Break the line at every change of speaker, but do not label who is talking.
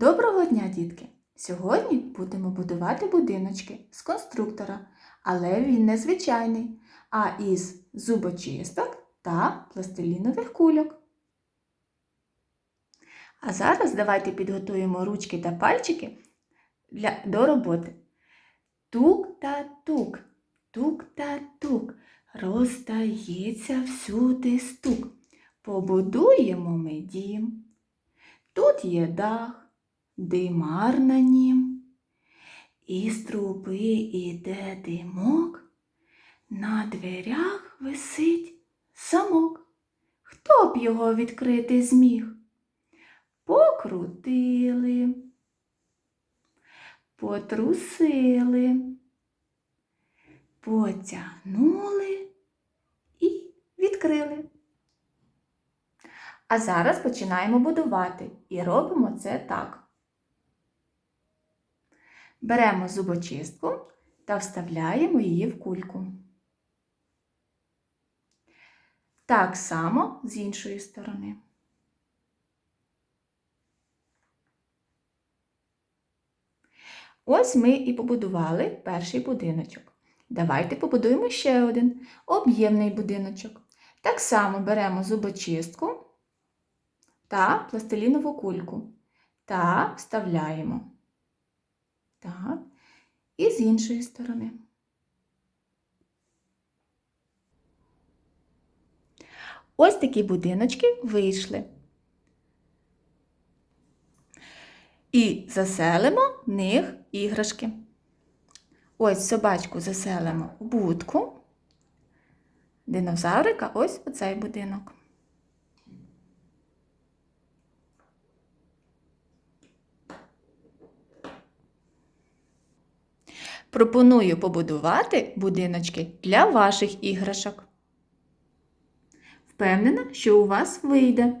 Доброго дня, дітки! Сьогодні будемо будувати будиночки з конструктора, але він не звичайний, а із зубочисток та пластилінових кульок. А зараз давайте підготуємо ручки та пальчики для, до роботи. Тук та тук, тук та тук, розстається всюди стук. Побудуємо ми дім. Тут є дах, димар на нім, із труби іде димок, на дверях висить замок. Хто б його відкрити зміг? Покрутили, потрусили, потягнули і відкрили. А зараз починаємо будувати і робимо це так. Беремо зубочистку та вставляємо її в кульку. Так само з іншої сторони. Ось ми і побудували перший будиночок. Давайте побудуємо ще один об'ємний будиночок. Так само беремо зубочистку та пластилінову кульку та вставляємо. Так. І з іншої сторони. Ось такі будиночки вийшли. І заселимо в них іграшки. Ось собачку заселимо в будку. Динозаврика ось оцей будинок. Пропоную побудувати будиночки для ваших іграшок. Впевнена, що у вас вийде.